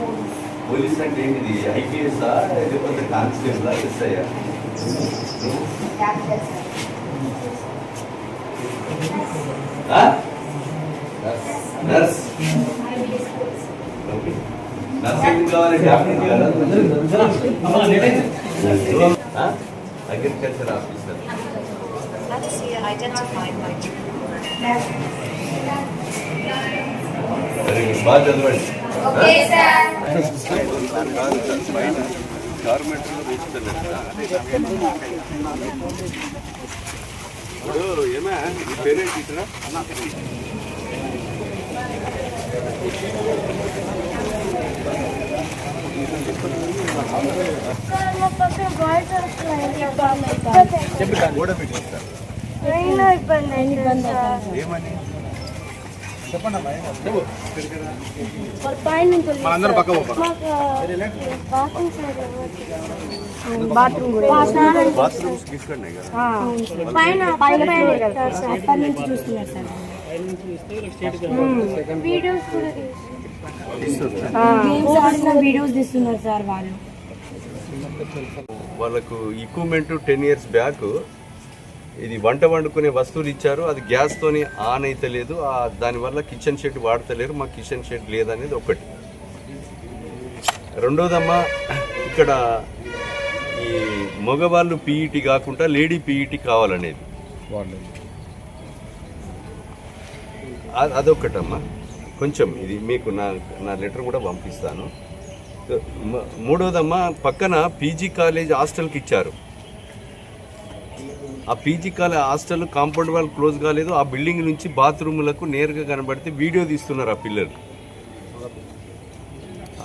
ఆ? పోలీస్ అంటే ఏంటిది ఐపీఎస్ లేకపోతే కానిస్టేబుల్ ఎస్ఐ నర్స్ నర్స్ ఎందుకు కావాలి doctor agriculture officer Let's see, identified by very good బాగా చదవండి. ఇప్పుడు ఏమే ఈ పేరేంటి ఇక్కడ గోడ పెట్టిస్తారు ఏమని? వీడియోస్ కూడా గేమ్స్ ఆడిన వీడియోస్ తీస్తున్నారు సార్ వాళ్ళు. వాళ్ళకు ఈక్విప్మెంట్ టెన్ ఇయర్స్ బ్యాక్ ఇది వంట వండుకునే వస్తువులు ఇచ్చారు. అది గ్యాస్తోని ఆన్ అయితే లేదు. దానివల్ల కిచెన్ షెడ్ వాడతలేరు. మా కిచెన్ షెడ్ లేదనేది ఒకటి. రెండోదమ్మా ఇక్కడ ఈ మగవాళ్ళు పీఈటీ కాకుండా లేడీ పీఈటీ కావాలనేది. అదొకటమ్మా కొంచెం ఇది మీకు నా నా లెటర్ కూడా పంపిస్తాను. మూడోదమ్మా పక్కన పీజీ కాలేజ్ హాస్టల్కి ఇచ్చారు. ఆ పీజీ కాలే హాస్టల్ కాంపౌండ్ వాల్ క్లోజ్ కాలేదు. ఆ బిల్డింగ్ నుంచి బాత్రూములకు నేరుగా కనబడితే వీడియో తీస్తున్నారు ఆ పిల్లలు.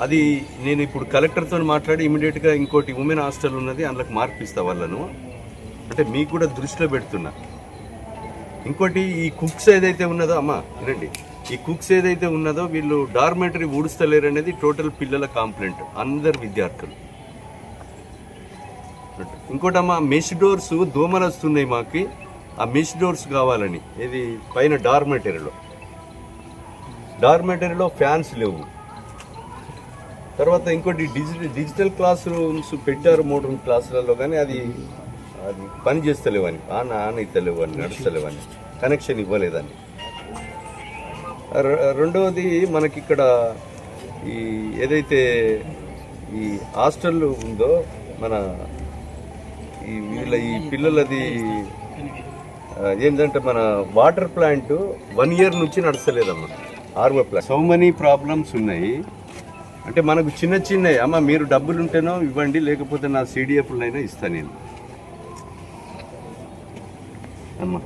అది నేను ఇప్పుడు కలెక్టర్తో మాట్లాడి ఇమీడియట్గా ఇంకోటి ఉమెన్ హాస్టల్ ఉన్నది అందులోకి మార్పిస్తా వాళ్ళను. అంటే మీకు కూడా దృష్టిలో పెడుతున్నా. ఇంకోటి ఈ కుక్స్ ఏదైతే ఉన్నదో అమ్మా వినండి ఈ కుక్స్ ఏదైతే ఉన్నదో వీళ్ళు డార్మెంటరీ ఊడుస్తలేరు అనేది టోటల్ పిల్లల కాంప్లైంట్. అందరు విద్యార్థులు. ఇంకోటమ్మా మెష్ డోర్స్ దోమలు వస్తున్నాయి మాకు. ఆ మెష్ డోర్స్ కావాలని. ఇది పైన డార్మెంటరీలో డార్మెంటరీలో ఫ్యాన్స్ లేవు. తర్వాత ఇంకోటి డిజిటల్ డిజిటల్ క్లాస్ రూమ్స్ పెట్టారు మూడు క్లాసులలో కానీ అది అది పని చేస్తలేవని. ఆన్ ఆన్ అవుతలేవని అని నడుస్తలేవని కనెక్షన్ ఇవ్వలేదని. రెండవది మనకి ఇక్కడ ఈ ఏదైతే ఈ హాస్టల్ ఉందో మన ఈ వీళ్ళ ఈ పిల్లలది ఏంటంటే మన వాటర్ ప్లాంట్ వన్ ఇయర్ నుంచి నడుస్తలేదమ్మా. RO plant. So many problems ఉన్నాయి. అంటే మనకు చిన్న చిన్నవి అమ్మ మీరు డబ్బులు ఉంటేనో ఇవ్వండి లేకపోతే నా సిడిఎఫ్లైనా ఇస్తాను నేను. అమ్మా.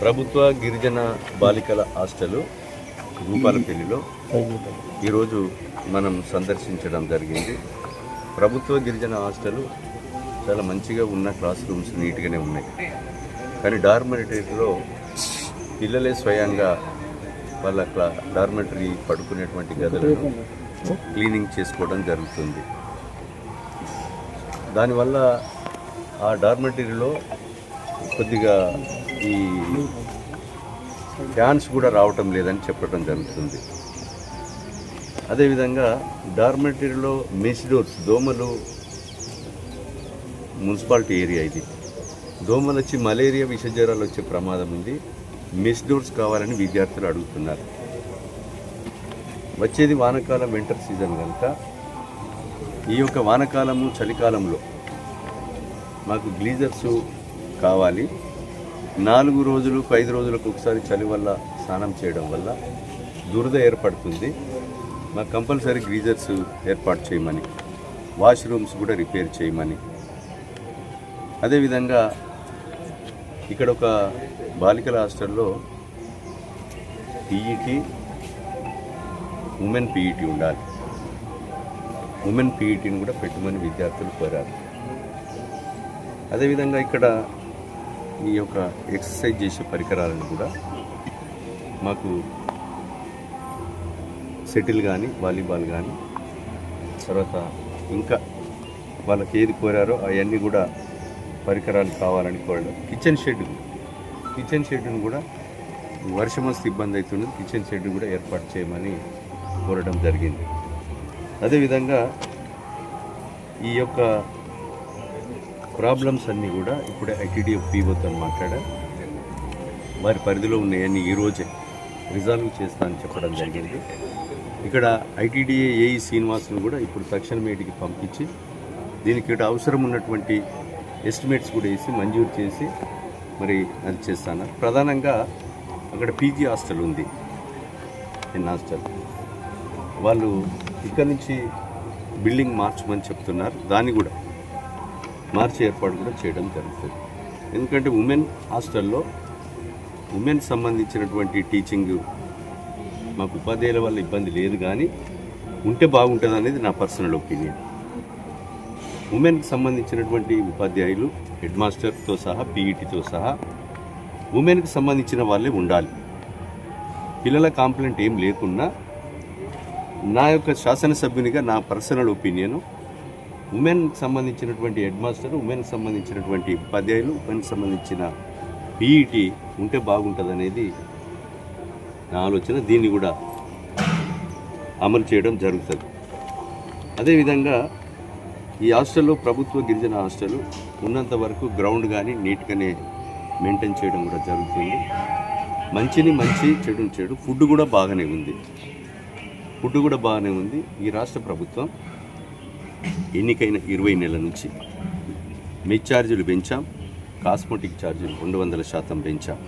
ప్రభుత్వ గిరిజన బాలికల హాస్టల్ భూపాలపల్లిలో ఈరోజు మనం సందర్శించడం జరిగింది. ప్రభుత్వ గిరిజన హాస్టల్ చాలా మంచిగా ఉన్న క్లాస్ రూమ్స్ నీట్గానే ఉన్నాయి. కానీ డార్మెటరీలో పిల్లలే స్వయంగా వాళ్ళ క్లా డార్మెటరీ పడుకునేటువంటి గదులను క్లీనింగ్ చేసుకోవడం జరుగుతుంది. దానివల్ల ఆ డార్మెటరీలో కొద్దిగా ఈ ఫ్యాన్స్ కూడా రావటం లేదని చెప్పడం జరుగుతుంది. అదేవిధంగా డార్మెటరీలో మెస్ డోర్స్ దోమలు మున్సిపాలిటీ ఏరియా ఇది. దోమలు వచ్చి మలేరియా విషజ్వరాలు వచ్చే ప్రమాదం ఉంది. మెస్ డోర్స్ కావాలని విద్యార్థులు అడుగుతున్నారు. వచ్చేది వానకాలం వింటర్ సీజన్ కనుక. ఈ యొక్క వానకాలము చలికాలంలో మాకు గ్లీజర్స్ కావాలి. నాలుగు రోజులు ఐదు రోజులకు ఒకసారి చలి వల్ల స్నానం చేయడం వల్ల దురద ఏర్పడుతుంది. మాకు కంపల్సరీ గ్రీజర్స్ ఏర్పాటు చేయమని వాష్రూమ్స్ కూడా రిపేర్ చేయమని. అదేవిధంగా ఇక్కడ ఒక బాలికల హాస్టల్లో పీఈటీ ఉమెన్ పీఈటీ ఉండాలి. ఉమెన్ పీఈటీని కూడా పెట్టమని విద్యార్థులు కోరారు. అదేవిధంగా ఇక్కడ ఈ యొక్క ఎక్సర్సైజ్ చేసే పరికరాలను కూడా మాకు సెటిల్ కానీ వాలీబాల్ కానీ తర్వాత ఇంకా వాళ్ళకి ఏది కోరారో అవన్నీ కూడా పరికరాలు కావాలని కోరడం. కిచెన్ షెడ్ కిచెన్ షెడ్ను కూడా వర్షం వస్తే ఇబ్బంది అవుతుంది కిచెన్ షెడ్ కూడా ఏర్పాటు చేయమని కోరడం జరిగింది. అదేవిధంగా ఈ యొక్క ప్రాబ్లమ్స్ అన్నీ కూడా ఇప్పుడే ఐటీడీఎఫ్ పీఓతో మాట్లాడా. వారి పరిధిలో ఉన్నాయని ఈరోజే రిజాల్వ్ చేస్తా అని చెప్పడం జరిగింది. ఇక్కడ ఐటీడీఏ ఏఈ శ్రీనివాసును కూడా ఇప్పుడు తక్షణ మీటికి పంపించి దీనికి ఇక్కడ అవసరం ఉన్నటువంటి ఎస్టిమేట్స్ కూడా వేసి మంజూరు చేసి మరి అది చేస్తాను. ప్రధానంగా అక్కడ పీజీ హాస్టల్ ఉంది. N hostel. వాళ్ళు ఇక్కడ నుంచి బిల్డింగ్ మార్చమని చెప్తున్నారు. దాన్ని కూడా మార్చి ఏర్పాటు కూడా చేయడం జరుగుతుంది. ఎందుకంటే ఉమెన్ హాస్టల్లో ఉమెన్ సంబంధించినటువంటి టీచింగ్ మాకు ఉపాధ్యాయుల వల్ల ఇబ్బంది లేదు కానీ ఉంటే బాగుంటుంది అనేది నా పర్సనల్ ఒపీనియన్. ఉమెన్కి సంబంధించినటువంటి ఉపాధ్యాయులు హెడ్ మాస్టర్తో సహా పీఈటీతో సహా ఉమెన్కి సంబంధించిన వాళ్ళే ఉండాలి. పిల్లల కాంప్లైంట్ ఏం లేకున్నా నా యొక్క శాసనసభ్యునిగా నా పర్సనల్ ఒపీనియన్ ఉమెన్ సంబంధించినటువంటి హెడ్ మాస్టర్ ఉమెన్ సంబంధించినటువంటి ఉపాధ్యాయులు ఉమెన్ సంబంధించిన పీఈటీ ఉంటే బాగుంటుంది అనేది నా ఆలోచన. దీన్ని కూడా అమలు చేయడం జరుగుతుంది. అదేవిధంగా ఈ హాస్టల్లో ప్రభుత్వ గిరిజన హాస్టల్ ఉన్నంత వరకు గ్రౌండ్ కానీ నీట్గానే మెయింటైన్ చేయడం కూడా జరుగుతుంది. మంచిని మంచి చెడుని చెడు. ఫుడ్ కూడా బాగానే ఉంది. ఫుడ్ కూడా బాగానే ఉంది ఈ రాష్ట్ర ప్రభుత్వం. ఎన్నికైన ఇరవై నెలల నుంచి మెచ్ ఛార్జీలు పెంచాం. కాస్మెటిక్ ఛార్జీలు రెండు వందల శాతం పెంచాం.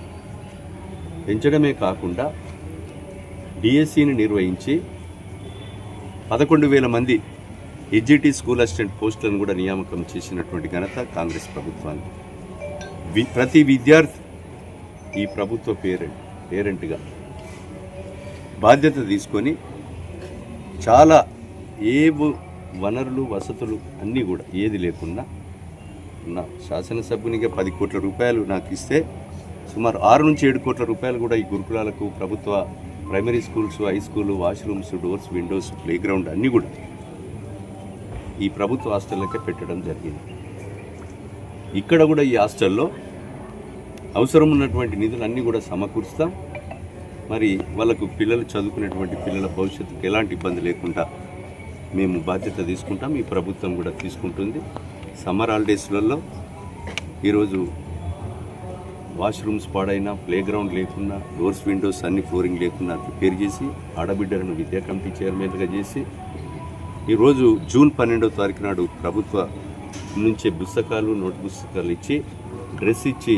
పెంచడమే కాకుండా డిఎస్సిని నిర్వహించి పదకొండు వేల మంది ఎడ్జిటి స్కూల్ అసిస్టెంట్ పోస్టులను కూడా నియామకం చేసినటువంటి ఘనత కాంగ్రెస్ ప్రభుత్వానికి. వి- ప్రతి విద్యార్థి ఈ ప్రభుత్వ పేరెంట్ పేరెంట్గా బాధ్యత తీసుకొని చాలా ఏ వనరులు వసతులు అన్నీ కూడా ఏది లేకుండా నా శాసనసభ్యునిగా పది కోట్ల రూపాయలు నాకు ఇస్తే సుమారు ఆరు నుంచి ఏడు కోట్ల రూపాయలు కూడా ఈ గురుకులాలకు ప్రభుత్వ primary schools high school washrooms doors windows playground అన్నీ కూడా ఈ ప్రభుత్వ హాస్టళ్ళకే పెట్టడం జరిగింది. ఇక్కడ కూడా ఈ హాస్టల్లో అవసరం ఉన్నటువంటి నిధులు అన్నీ కూడా సమకూరుస్తాం. మరి వాళ్ళకు పిల్లలు చదువుకునేటువంటి పిల్లల భవిష్యత్తుకు ఎలాంటి ఇబ్బంది లేకుండా మేము బాధ్యత తీసుకుంటాం ఈ ప్రభుత్వం కూడా తీసుకుంటుంది. సమ్మర్ హాలిడేస్లలో ఈరోజు వాష్రూమ్స్ పాడైనా ప్లే గ్రౌండ్ లేకున్నా డోర్స్ విండోస్ అన్ని ఫ్లోరింగ్ లేకున్నా రిపేర్ చేసి ఆడబిడ్డలను విద్యా కమిటీ చైర్మన్గా చేసి ఈరోజు జూన్ పన్నెండవ తారీఖు నాడు ప్రభుత్వ నుంచే పుస్తకాలు నోట్ పుస్తకాలు ఇచ్చి డ్రెస్ ఇచ్చి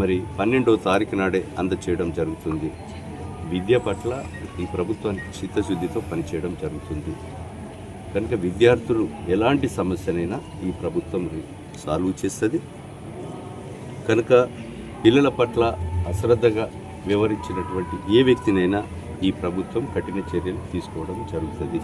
మరి పన్నెండవ తారీఖు నాడే అందచేయడం జరుగుతుంది. విద్య పట్ల ఈ ప్రభుత్వానికి చిత్తశుద్ధితో పనిచేయడం జరుగుతుంది. కనుక విద్యార్థులు ఎలాంటి సమస్యనైనా ఈ ప్రభుత్వం సాల్వ్ చేస్తుంది. కనుక పిల్లల పట్ల అశ్రద్ధగా వ్యవహరించినటువంటి ఏ వ్యక్తినైనా ఈ ప్రభుత్వం కఠిన చర్యలు తీసుకోవడం జరుగుతుంది.